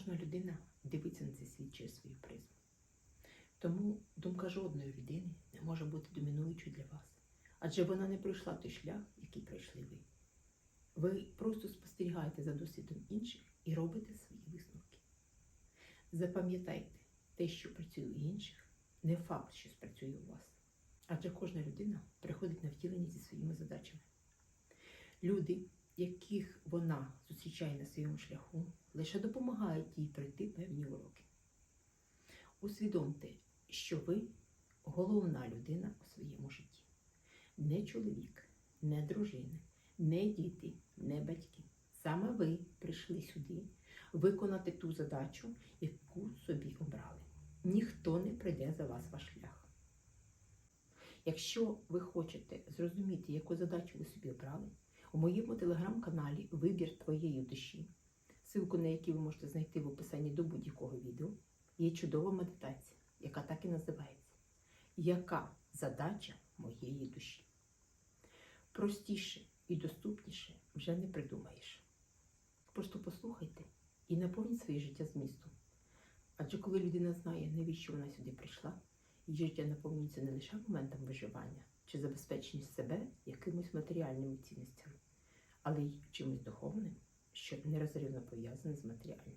кожна людина дивиться на цей світ через свою призму. Тому думка жодної людини не може бути домінуючою для вас. Адже вона не пройшла той шлях, який пройшли ви. Ви просто спостерігаєте за досвідом інших і робите свої висновки. Запам'ятайте, те, що працює у інших, не факт, що спрацює у вас. Адже кожна людина приходить на втілення зі своїми задачами. Люди, яких вона зустрічає на своєму шляху, лише допомагають їй пройти певні уроки. Усвідомте, що ви головна людина у своєму житті. Не чоловік, не дружина, не діти, не батьки. Саме ви прийшли сюди виконати ту задачу, яку собі обрали. Ніхто не прийде за вас ваш шлях. Якщо ви хочете зрозуміти, яку задачу ви собі обрали, у моєму телеграм-каналі Вибір твоєї душі, ссылку на який ви можете знайти в описанні до будь-якого відео, є чудова медитація, яка так і називається Яка задача моєї душі? Простіше і доступніше вже не придумаєш. Просто послухайте і наповніть своє життя змістом. Адже коли людина знає, навіщо вона сюди прийшла, її життя наповнюється не лише моментом виживання чи забезпечення себе якимось матеріальними цінностями, але й чимось духовним, що нерозривно пов'язане з матеріальним.